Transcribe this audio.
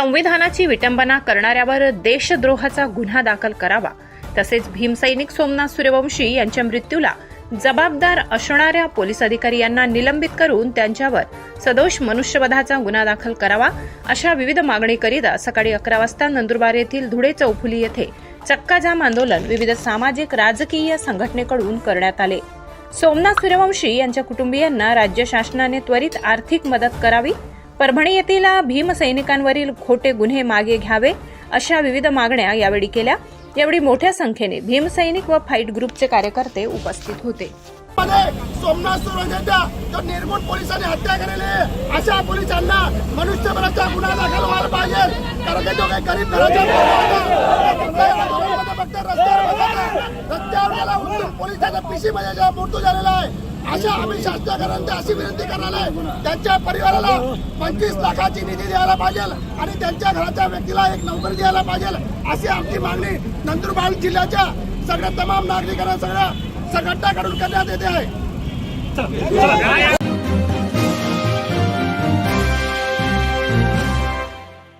संविधानाची विटंबना करणाऱ्यावर देशद्रोहाचा गुन्हा दाखल करावा. तसेच भीमसैनिक सोमनाथ सूर्यवंशी यांच्या मृत्यूला जबाबदार असणाऱ्या पोलीस अधिकारी यांना निलंबित करून त्यांच्यावर सदोष मनुष्यवधाचा गुन्हा दाखल करावा अशा विविध मागणीकरिता सकाळी अकरा वाजता नंदुरबार येथील धुळे चौफुली येथे चक्काजाम आंदोलन विविध सामाजिक राजकीय संघटनेकडून करण्यात आले. सोमनाथ सूर्यवंशी यांच्या कुटुंबियांना राज्य शासनाने त्वरित आर्थिक मदत करावी परभणी येथील भीमसैनिकांवरील खोटे गुन्हे मागे घ्यावे अशा विविध मागण्या यावेळी केल्या. यावेळी मोठ्या संख्येने भीमसैनिक व फाईट ग्रुपचे कार्यकर्ते उपस्थित होते. सोमनाथ सुरजेच्या जो निर्मूल पोलिसांनी हत्या केलेली आहे. अशा पोलिसांना मनुष्यबळाचा गुन्हा दाखल व्हायला पाहिजे. कारण ते गरीब घराच्या फक्त रस्त्यावर रस्त्यावर पिशी मध्ये मृत्यू झालेला आहे अशा आम्ही शासनाकरांना अशी विनंती करणार आहे. त्यांच्या परिवाराला पंचवीस लाखाची निधी द्यायला पाहिजे आणि त्यांच्या घराच्या व्यक्तीला एक नोकरी द्यायला पाहिजे अशी आमची मागणी नंदुरबार जिल्ह्याच्या सगळ्या तमाम नागरिकांना सगळ्या संघटनाकडून करण्यात येते आहे.